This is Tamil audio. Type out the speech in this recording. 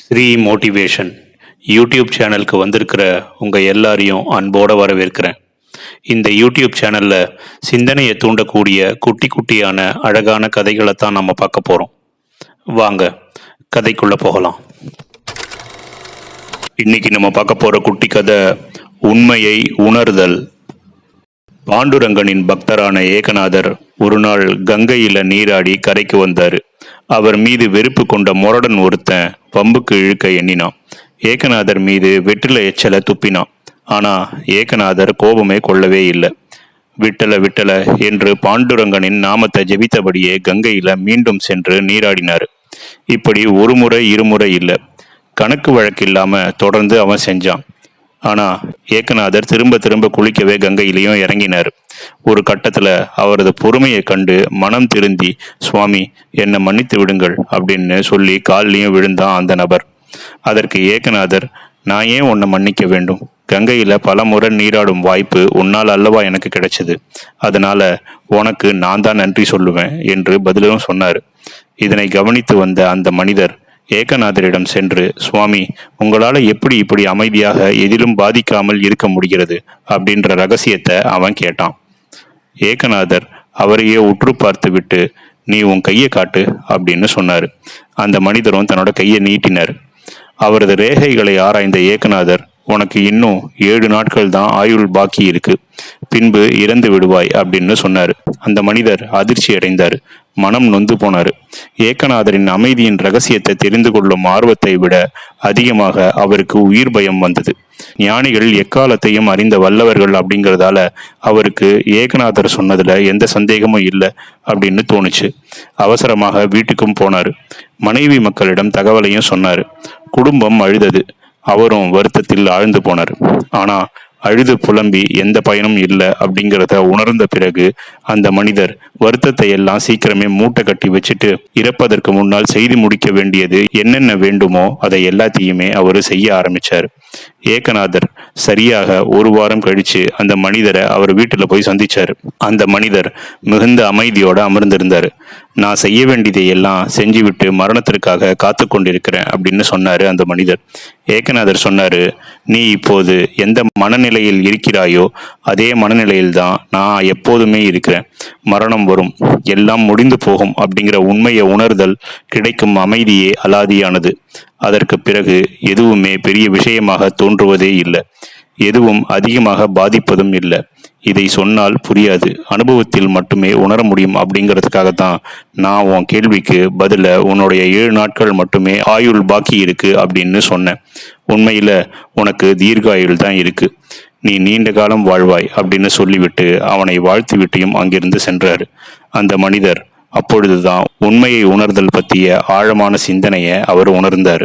ஸ்ரீ மோட்டிவேஷன் யூடியூப் சேனலுக்கு வந்திருக்கிற உங்கள் எல்லாரையும் அன்போடு வரவேற்கிறேன். இந்த யூடியூப் சேனலில் சிந்தனையை தூண்டக்கூடிய குட்டி குட்டியான அழகான கதைகளை தான் நம்ம பார்க்க போகிறோம் வாங்க கதைக்குள்ளே போகலாம். இன்னைக்கு நம்ம பார்க்க போகிற குட்டி கதை உண்மையை உணர்தல். பாண்டுரங்கனின் பக்தரான ஏகநாதர் ஒரு நாள் கங்கையில் நீராடி கரைக்கு வந்தார். அவர் மீது வெறுப்பு கொண்ட முரடன் ஒருத்தன் வம்புக்கு இழுக்க எண்ணினான். ஏகநாதர் மீது வெற்றில எச்சல துப்பினான். ஆனா ஏகநாதர் கோபமே கொள்ளவே இல்லை. விட்டல விட்டல என்று பாண்டுரங்கனின் நாமத்தை ஜெபித்தபடியே கங்கையில மீண்டும் சென்று நீராடினார். இப்படி ஒரு முறை இருமுறை இல்லை. கணக்கு வழக்கு இல்லாம தொடர்ந்து அவன் செஞ்சான். ஆனா ஏகநாதர் திரும்ப திரும்ப குளிக்கவே கங்கையிலையும் இறங்கினார். ஒரு கட்டத்துல அவரது பொறுமையை கண்டு மனம் திருந்தி சுவாமி என்னை மன்னித்து விடுங்கள் அப்படின்னு சொல்லி கால்லையும் விழுந்தான் அந்த நபர். அதற்கு ஏகநாதர் நான் ஏன் உன்னை மன்னிக்க வேண்டும்? கங்கையில பல முறை நீராடும் வாய்ப்பு உன்னால் அல்லவா எனக்கு கிடைச்சது. அதனால உனக்கு நான் தான் நன்றி சொல்லுவேன் என்று பதிலும் சொன்னார். இதனை கவனித்து வந்த அந்த மனிதர் ஏகநாதரிடம் சென்று சுவாமி உங்களால எப்படி இப்படி அமைதியாக எதிலும் பாதிக்காமல் இருக்க முடிகிறது? அப்படின்ற ரகசியத்தை அவன் கேட்டான். ஏகநாதர் அவரையே உற்று பார்த்துவிட்டு நீ உன் கையை காட்டு அப்படின்னு சொன்னார். அந்த மனிதரும் தன்னோட கையை நீட்டினார். அவரது ரேகைகளை ஆராய்ந்த ஏகநாதர் உனக்கு இன்னும் ஏழு நாட்கள் தான் ஆயுள் பாக்கி இருக்கு. பின்பு இறந்து விடுவாய் அப்படின்னு சொன்னார். அந்த மனிதர் அதிர்ச்சி அடைந்தார். மனம் நொந்து போனார். ஏகநாதரின் அமைதியின் ரகசியத்தை தெரிந்து கொள்ளும் ஆர்வத்தை விட அதிகமாக அவருக்கு உயிர் பயம் வந்தது. ஞானிகள் எக்காலத்தையும் அறிந்த வல்லவர்கள் அப்படிங்கிறதால அவருக்கு ஏகநாதர் சொன்னதுல எந்த சந்தேகமும் இல்லை அப்படின்னு தோணுச்சு. அவசரமாக வீட்டுக்கும் போனார். மனைவி மக்களிடம் தகவலையும் சொன்னார். குடும்பம் அழுதது. அவரும் வருத்தத்தில் ஆழ்ந்து போனார். ஆனா அழுது புலம்பி எந்த பயனும் இல்லை அப்படிங்கிறத உணர்ந்த பிறகு அந்த மனிதர் வருத்தத்தை எல்லாம் சீக்கிரமே மூட்டை கட்டி வச்சுட்டு இறப்பதற்கு முன்னால் செய்து முடிக்க வேண்டியது என்னென்ன வேண்டுமோ அதை எல்லாத்தையுமே அவர் செய்ய ஆரம்பிச்சார். ஏகநாதர் சரியாக ஒரு வாரம் கழிச்சு அந்த மனிதரை அவர் வீட்டில் போய் சந்திச்சார். அந்த மனிதர் மிகுந்த அமைதியோட அமர்ந்திருந்தார். நான் செய்ய வேண்டியதை எல்லாம் செஞ்சுவிட்டு மரணத்திற்காக காத்து கொண்டிருக்கிறேன் அப்படின்னு சொன்னார் அந்த மனிதர். ஏகநாதர் சொன்னார் நீ இப்போது எந்த மனநிலையில் இருக்கிறாயோ அதே மனநிலையில் தான் நான் எப்போதுமே இருக்கிறேன். மரணம் வரும். எல்லாம் முடிந்து போகும் அப்படிங்கிற உண்மையை உணர்தல் கிடைக்கும் அமைதியே அலாதியானது. அதற்கு பிறகு எதுவுமே பெரிய விஷயமாக தோன்றுவதே இல்லை. எதுவும் அதிகமாக பாதிப்பதும் இல்லை. இதை சொன்னால் புரியாது. அனுபவத்தில் மட்டுமே உணர முடியும் அப்படிங்கிறதுக்காக தான் நான் உன் கேள்விக்கு பதில உன்னுடைய ஏழு நாட்கள் மட்டுமே ஆயுள் பாக்கி இருக்கு அப்படின்னு சொன்னேன். உண்மையில உனக்கு தீர்காயுள் தான் இருக்கு. நீ நீண்ட காலம் வாழ்வாய் அப்படின்னு சொல்லிவிட்டு அவனை வாழ்த்துவிட்டியும் அங்கிருந்து சென்றார். அந்த மனிதர் அப்பொழுதுதான் உண்மையை உணர்தல் பற்றிய ஆழமான சிந்தனையை அவர் உணர்ந்தார்.